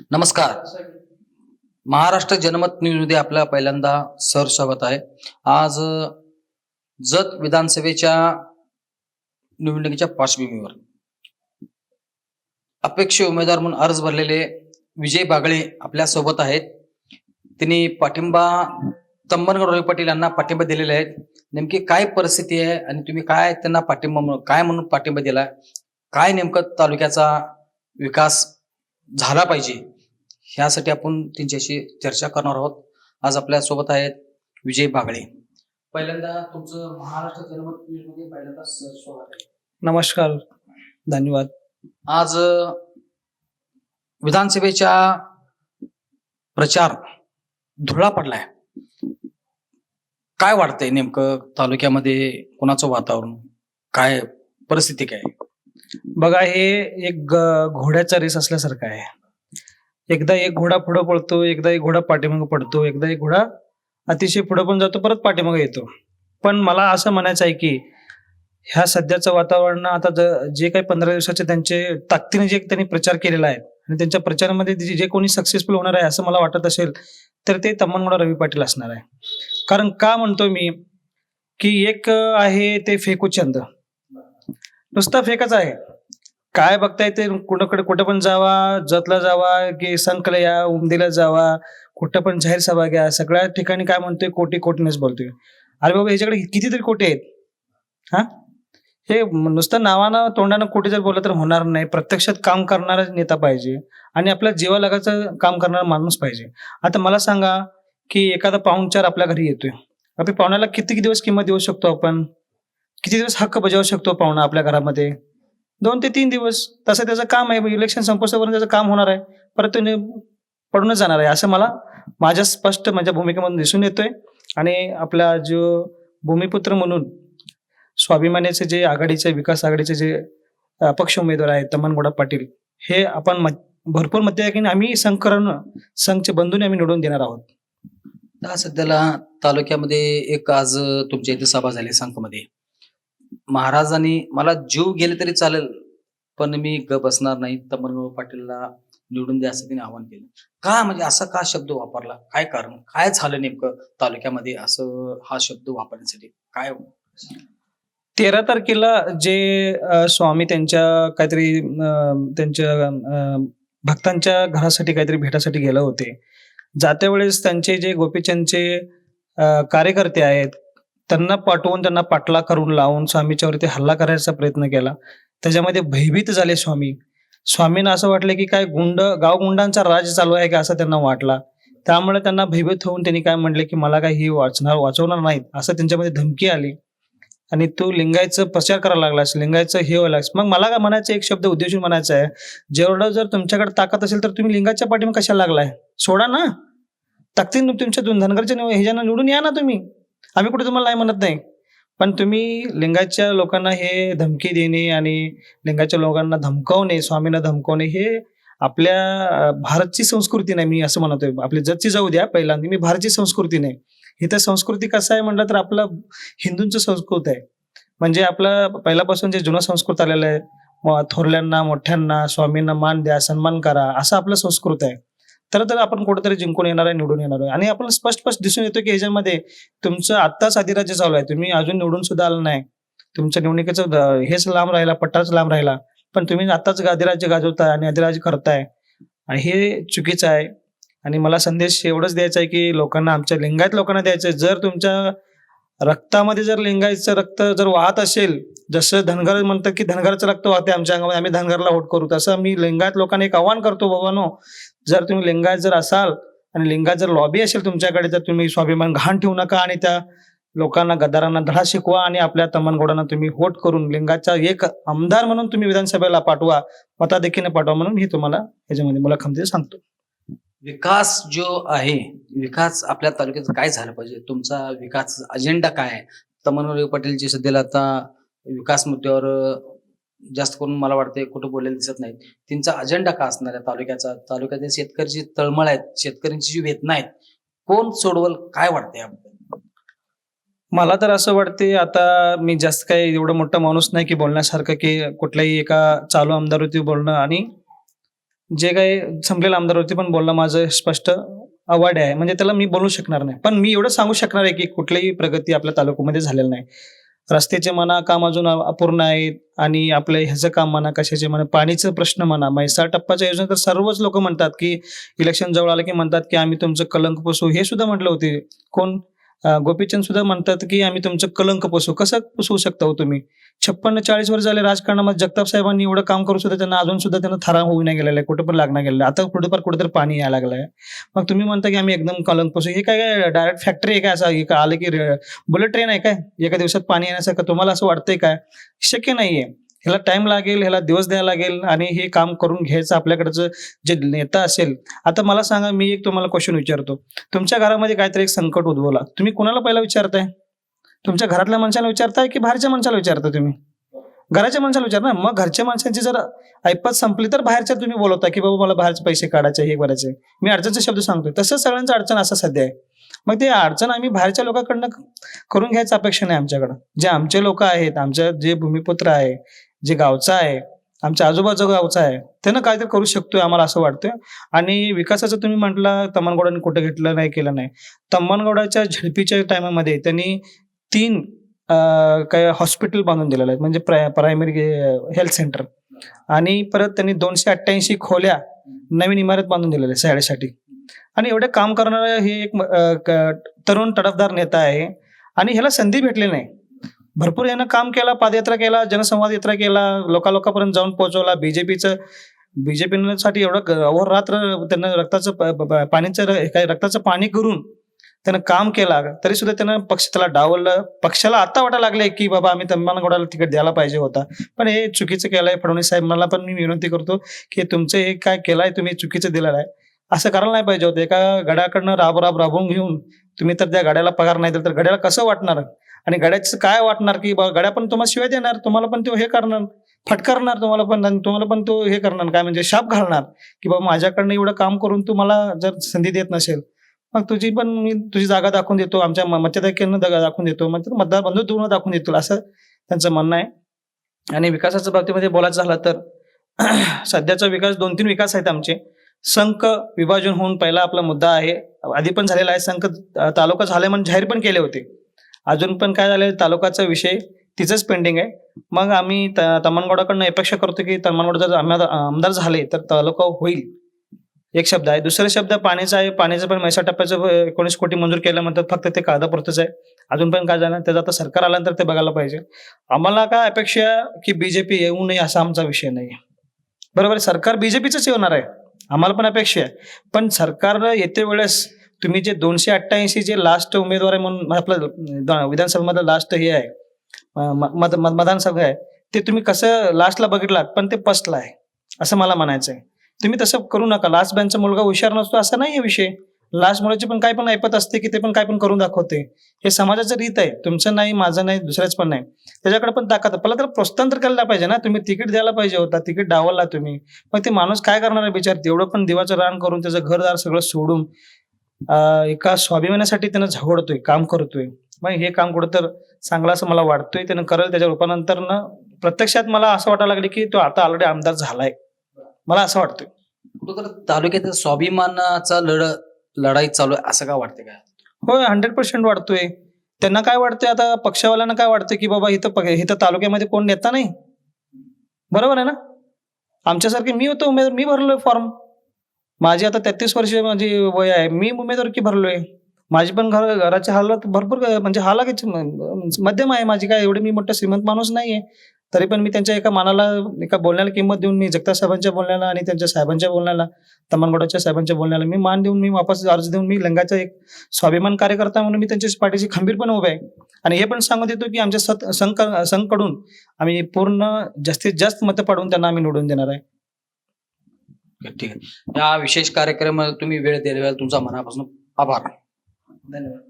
नमस्कार. महाराष्ट्र जनमत न्यूजमध्ये आपल्या पहिल्यांदा सर स्वागत आहे. आज जत विधानसभेच्या निवडणुकीच्या पार्श्वभूमीवर अपेक्षित उमेदवार म्हणून अर्ज भरलेले विजय बागळे आपल्यासोबत आहेत. त्यांनी पाठिंबा तंबनगड रोहित पाटील यांना पाठिंबा दिलेले आहेत. नेमकी काय परिस्थिती आहे आणि तुम्ही काय त्यांना पाठिंबा म्हणून काय म्हणून पाठिंबा दिला काय नेमकं तालुक्याचा विकास झाला पाहिजे. ह्यासाठी आपण त्यांच्याशी चर्चा करणार आहोत. आज आपल्यासोबत आहेत विजय बागळे पहिल्यांदा तुमचं महाराष्ट्र जनमत न्यूजमध्ये पहिल्यांदा स्वागत आहे. नमस्कार. धन्यवाद. आज विधानसभेच्या प्रचार धुळा पडलाय. काय वाटतंय नेमकं तालुक्यामध्ये कोणाचं वातावरण? काय परिस्थिती काय? बघा हे एक घोड्याचा रेस असल्यासारखं आहे. एकदा एक घोडा पुढं पडतो एकदा एक घोडा पाठीमागे पडतो एकदा एक घोडा अतिशय पुढं पण जातो परत पाठीमागे येतो. पण मला असं म्हणायचं आहे की ह्या सध्याचं वातावरण आता जे काही पंधरा दिवसाचे त्यांचे ताकदीने जे त्यांनी प्रचार केलेला आहे आणि त्यांच्या प्रचारामध्ये जे जे कोणी सक्सेसफुल होणार आहे असं मला वाटत असेल तर ते तम्मनगुडा रवी पाटील असणार आहे. कारण का म्हणतो मी की एक आहे ते फेकूचंद नुसता फेकच आहे. काय बघताय ते? कुणाकडे कुठं पण जावा जतला जावा की संकला या उमदीला जावा कुठं पण जाहीर सभा घ्या सगळ्या ठिकाणी काय म्हणतोय? कोटी कोटीनेच बोलतोय. अरे बाबा ह्याच्याकडे कितीतरी कोटी आहेत? हा? हे नुसतं नावानं तोंडानं कोटी जर बोललं तर होणार नाही. प्रत्यक्षात काम करणारा नेता पाहिजे आणि आपल्या जीवालगाचं काम करणारा माणूस पाहिजे. आता मला सांगा की एखादा पाहुणचार आपल्या घरी येतोय. आपण पाहुण्याला किती दिवस किंमत देऊ शकतो आपण? किती दिवस हक्क बजावू शकतो पाहुणा आपल्या घरामध्ये? दोन ते तीन दिवस. तसं त्याचं काम आहे. इलेक्शन संपोस्तपर्यंत त्याचं काम होणार आहे. परत तो पडूनच जाणार आहे असं मला माझ्या स्पष्ट माझ्या भूमिकेमधून दिसून येतोय. आणि आपला जो भूमिपुत्र म्हणून स्वाभिमानीचे जे आघाडीचे विकास आघाडीचे जे अपक्ष उमेदवार आहेत तमनगोडा पाटील हे आपण मत- भरपूर मते आहे की आम्ही संकरण संघचे बंधूने आम्ही निवडून देणार आहोत. सध्याला तालुक्यामध्ये एक आज तुमच्या इथे सभा झाली संघमध्ये. महाराजांनी मला जीव गेले तरी चालेल पण मी ग बसणार नाही. तमनगड पाटीलला निवडून द्या असं त्यांनी आवाहन केलं. का? म्हणजे असा का शब्द वापरला? काय कारण? काय झालं नेमकं तालुक्यामध्ये असं हा शब्द वापरण्यासाठी? काय? तेरा तारखेला जे स्वामी त्यांच्या काहीतरी अ, त्यांच्या अ, भक्तांच्या घरासाठी काहीतरी भेटासाठी गेले होते. जात्या वेळेस त्यांचे जे गोपीचंदचे कार्यकर्ते आहेत त्यांना पाठवून त्यांना पाटला करून लावून स्वामीच्यावरती हल्ला करायचा प्रयत्न केला. त्याच्यामध्ये भयभीत झाले स्वामी. स्वामींना असं वाटलं की काय गुंड गावगुंडांचा राज चालू आहे का असं त्यांना वाटला. त्यामुळे त्यांना भयभीत होऊन त्यांनी काय म्हटले की मला काय ही वाचणार वाचवणार नाहीत असं त्यांच्यामध्ये धमकी आली. आणि तू लिंगायचं प्रचार करायला लागलास लिंगायचं हे व्हायला मग मला काय म्हणायचं एक शब्द उद्देशून म्हणायचं आहे जेवढं जर तुमच्याकडे ताकद असेल तर तुम्ही लिंगाच्या पाठीमा कशाला लागलाय? सोडा ना. ताकदीन तुमच्या दोन धनगरच्या ह्याच्यानं निवडून या ना तुम्ही. आम्ही कुठे तुम्हाला नाही म्हणत नाही. पण तुम्ही लिंगाच्या लोकांना हे धमकी देणे आणि लिंगाच्या लोकांना धमकावणे स्वामींना धमकवणे हे आपल्या भारतची संस्कृती नाही मी असं म्हणतोय. आपली जतची जाऊ द्या पहिल्यांदा. मी भारतची संस्कृती नाही. इथं संस्कृती कसं आहे म्हटलं तर आपलं हिंदूंचं संस्कृत आहे. म्हणजे आपलं पहिल्यापासून जे जुनं संस्कृत आलेलं आहे थोरल्यांना मोठ्यांना स्वामींना मान द्या सन्मान करा असं आपलं संस्कृत आहे. तर तर आपण कुठेतरी जिंकून येणार आहे निवडून येणार आहे. आणि आपण स्पष्ट स्पष्ट दिसून येतो की ह्याच्यामध्ये तुमचं आत्ताच अधिराज्य चालू आहे. तुम्ही अजून निवडून सुद्धा आलं नाही. तुमच्या निवडणुकीचं हेच लांब राहिला पट्टाच लांब राहिला. पण तुम्ही आत्ताच अधिराज्य गाजवताय आणि अधिराज्य करताय. आणि हे चुकीचं आहे. आणि मला संदेश एवढंच द्यायचा आहे की लोकांना आमच्या लिंगायत लोकांना द्यायचं आहे. जर तुमच्या रक्तामध्ये जर लिंगायचं रक्त जर वाहत असेल जसं धनगर म्हणतात की धनगरचं रक्त वाहते आमच्या अंगामध्ये आम्ही धनगरला होट करू. तसं मी लिंगायत लोकांना एक आव्हान करतो बाबानो जर तुम्ही लिंगायत जर असाल आणि लिंगायत जर लॉबी असेल तुमच्याकडे तर तुम्ही स्वाभिमान घाण ठेवू नका आणि त्या लोकांना गद्दारांना धडा शिकवा आणि आपल्या तमनगोडांना तुम्ही होट करून लिंगाचा एक आमदार म्हणून तुम्ही विधानसभेला पाठवा मतादेखीने पाठवा म्हणून हे तुम्हाला ह्याच्यामध्ये मुलाखतीत सांगतो. विकास जो आहे विकास आपल्या तालुक्यात काय झालं पाहिजे? तुमचा विकास अजेंडा काय आहे? तमनवर पाटीलची सध्याला आता विकास मुद्द्यावर जास्त करून मला वाटते कुठं बोलायला दिसत नाहीत. त्यांचा अजेंडा का असणार आहे तालुक्याचा? तालुक्यातील जी तळमळ आहेत शेतकऱ्यांची जी वेदना आहेत कोण सोडवल काय वाटतंय याबद्दल? मला तर असं वाटते आता मी जास्त काही एवढं मोठा माणूस नाही की बोलण्यासारखं की कुठल्याही एका चालू आमदारवरती बोलणं आणि जे काही संपलेल्या आमदारवरती पण बोलला माझं स्पष्ट अवाढ आहे. म्हणजे त्याला मी बोलू शकणार नाही. पण मी एवढं सांगू शकणार आहे की कुठलीही प्रगती आपल्या तालुक्यामध्ये झालेली नाही. रस्त्याचे म्हणा काम अजून अपूर्ण आहेत आणि आपलं ह्याचं काम म्हणा कशाचे म्हणा पाणीचं प्रश्न म्हणा म्हैसाळ टप्पाच्या योजना तर सर्वच लोक म्हणतात की इलेक्शन जवळ आलं की म्हणतात की आम्ही तुमचं कलंक पोसू. हे सुद्धा म्हटलं होते. कोण? गोपीचंद सुद्धा म्हणतात की आम्ही तुमचं कलंक पोसू. कसं पुसवू शकता हो तुम्ही? छप्पन्न चाळीस वर्ष झाले राजकारणामध्ये जगताप साहेबांनी एवढं काम करून सुद्धा त्यांना अजून सुद्धा त्यांना थरा होऊ नाही गेलेला आहे. कुठं पण लागणार गेलेलं आता कुठेपार कुठेतरी पाणी यायला लागलंय. मग तुम्ही म्हणता की आम्ही एकदम कलंक पोसू हे काय काय डायरेक्ट फॅक्टरी आहे काय असं आलं की बुलेट ट्रेन आहे काय? एका दिवसात पाणी येण्यासारखं तुम्हाला असं वाटतंय काय शक्य नाहीये. ह्याला टाइम लागेल ह्याला दिवस द्यायला लागेल आणि हे काम करून घ्यायचं आपल्याकडचं जे नेता असेल. आता मला सांगा मी एक तुम्हाला क्वेश्चन विचारतो. तुमच्या घरामध्ये काहीतरी एक संकट उद्भवला. तुम्ही कुणाला पहिला विचारताय? तुमच्या घरातल्या माणसाला विचारताय की बाहेरच्या माणसाला विचारता तुम्ही? घराच्या माणसाला विचार ना. मग घरच्या माणसांची जर ऐपत संपली तर बाहेरच्या तुम्ही बोलवता की बाबा मला बाहेरचे पैसे काढायचे हे करायचे मी अडचणचे शब्द सांगतोय. तसं सगळ्यांचं अडचण असं सध्या आहे. मग ते अडचण आम्ही बाहेरच्या लोकांकडनं करून घ्यायचं अपेक्षा नाही आमच्याकडं. जे आमचे लोक आहेत आमच्या जे भूमिपुत्र आहे जे गावचा आहे आमच्या आजूबाजू गावचा आहे त्यानं काहीतरी करू शकतोय आम्हाला असं वाटतंय. आणि विकासाचं तुम्ही म्हटलं तम्मनगौडांनी कुठं घेतलं नाही केलं नाही. तम्मनगौडाच्या झडपीच्या टायमामध्ये त्यांनी तीन काय हॉस्पिटल बांधून दिलेलं आहे म्हणजे प्राय प्रायमरी हेल्थ सेंटर आणि परत त्यांनी दोनशे अठ्ठ्याऐंशी खोल्या नवीन इमारत बांधून दिलेल्या आहे शाळेसाठी. आणि एवढे काम करणारं हे एक क- तरुण तडफदार नेता आहे. आणि ह्याला संधी भेटली नाही. भरपूर यानं काम केला पादयात्रा केला जनसंवाद यात्रा केला लोकालोकापर्यंत जाऊन पोहोचवला. बीजेपीचं बीजेपीसाठी एवढं ग- अहोरात्र त्यांना रक्ताचं प- पाणीचं र- काय रक्ताचं पाणी करून त्यानं काम केला तरी सुद्धा त्यानं पक्ष त्याला डावललं. पक्षाला आता वाटायला लागले की बाबा आम्ही तम्मानगौडाला तिकीट द्यायला पाहिजे होता. पण हे चुकीचं केलंय. फडणवीस साहेब मला पण मी विनंती करतो की तुमचं हे काय केलंय तुम्ही चुकीचं दिलेलं आहे. असं करायला नाही पाहिजे होतं. एका गड्याकडनं राब राब राबवून घेऊन तुम्ही तर त्या गाड्याला पगार नाही दिला तर गड्याला कसं वाटणार? आणि गड्याचं काय वाटणार की बाबा गड्या पण तुम्हाला शिवाय देणार तुम्हाला पण तो हे करणार फटकारणार तुम्हाला पण आणि तुम्हाला पण तो हे करणार. काय म्हणजे शाप घालणार की बाबा माझ्याकडनं एवढं काम करून तुम्हाला जर संधी देत नसेल मग तुझी पण मी तुझी जागा दाखवून देतो आमच्या म- मतदारांना जागा दाखवून देतो. मग मतदार बंधू दाखवून देतो असं त्यांचं म्हणणं आहे. आणि विकासाच्या बाबतीमध्ये बोलायचं झालं तर सध्याचा विकास दोन तीन विकास आहेत आमचे. संक विभाजन होऊन पहिला आपला मुद्दा आहे. आधी पण झालेला आहे संक तालुका झाले म्हणून जाहीर पण केले होते. अजून पण काय झालं तालुकाचा विषय तिचंच पेंडिंग आहे. मग आम्ही त- अपेक्षा करतो की तमनगौड जर आमदार आमदार झाले तर तालुका होईल. एक शब्द आहे. दुसरा शब्द पाण्याचा आहे. पाण्याचा पण मैसा टप्प्याचं एकोणीस कोटी मंजूर केलं म्हणतात. फक्त ते कागदापुरतच आहे. अजून पण काय झालं? त्याचं आता सरकार आल्यानंतर ते बघायला पाहिजे. आम्हाला काय अपेक्षा आहे की बीजेपी येऊ नये असा आमचा विषय नाही बरोबर आहे? सरकार बीजेपीच येणार आहे. आम्हाला पण अपेक्षा आहे. पण सरकार येते वेळेस तुम्ही जे दोनशे अठ्ठ्याऐंशी जे लास्ट उमेदवार आहे म्हणून आपलं विधानसभेमधलं लास्ट हे आहे. म- मत मतदानसभा आहे. ते तुम्ही कसं लास्टला बघितलात? पण ते पस्टला आहे. असं मला म्हणायचं आहे तुम्ही तसं करू नका. लास्ट बँकचा मुलगा हुशार नसतो असा नाही आहे विषय. लास्ट मुलाची पण काय पण ऐपत असते की ते पण काय पण करून दाखवते. हे समाजाचं रीत आहे. तुमचं नाही माझं नाही दुसऱ्याच पण नाही. त्याच्याकडे पण ताकद पहिला तर प्रोत्साहन तर करायला पाहिजे ना. तुम्ही तिकीट द्यायला पाहिजे होता. तिकीट डावलला तुम्ही. मग ते माणूस काय करणार आहे बिचार? तेवढं पण देवाचं रान करून त्याचं घरदार सगळं सोडून एका स्वाभिमानासाठी त्यानं झगडतोय काम करतोय. मग हे काम कुठं तर चांगलं असं मला वाटतोय. त्यानं करेल त्याच्या रूपानंतर प्रत्यक्षात मला असं वाटायला लागले की तो आता ऑलरेडी आमदार झालाय. मला असं वाटतंय. कुठं तालुक्यात स्वाभिमानाचा लढ लढाई चालू आहे असं का वाटतं काय? होय हंड्रेड पर्सेंट वाढतोय. त्यांना काय वाटतंय आता पक्षवाल्यांना काय वाटतंय की बाबा इथं पग- इथं तालुक्यामध्ये कोण नेता नाही? बरोबर आहे ना? आमच्यासारखे मी होतो उमेदवार मी भरलोय फॉर्म माझी आता तेहतीस वर्ष माझी वय आहे मी उमेदवार की भरलोय. माझी पण घर घराची हालत भरपूर म्हणजे हालाकीची म- मध्यम आहे माझी काय एवढी मी मोठा श्रीमंत माणूस नाहीये. तरी पण मी त्यांच्या एका मानाला एका बोलण्याला किंमत देऊन मी जगताप साहेबांच्या बोलण्याला आणि त्यांच्या साहेबांच्या बोलण्याला तमनगौडाच्या साहेबांच्या बोलण्याला मी मान देऊन मी वापस अर्ज देऊन मी लंगाचा एक स्वाभिमान कार्यकर्ता म्हणून मी त्यांच्या पाठीशी खंबीरपणे उभे आहे. आणि हे पण सांगू देतो की आमच्या सत संघ संघकडून आम्ही पूर्ण जास्तीत जास्त मतं पाडून त्यांना आम्ही निवडून देणार आहे. ठीक आहे. या विशेष कार्यक्रमात तुम्ही वेळ दिल्याबद्दल तुमचा मनापासून आभार. धन्यवाद.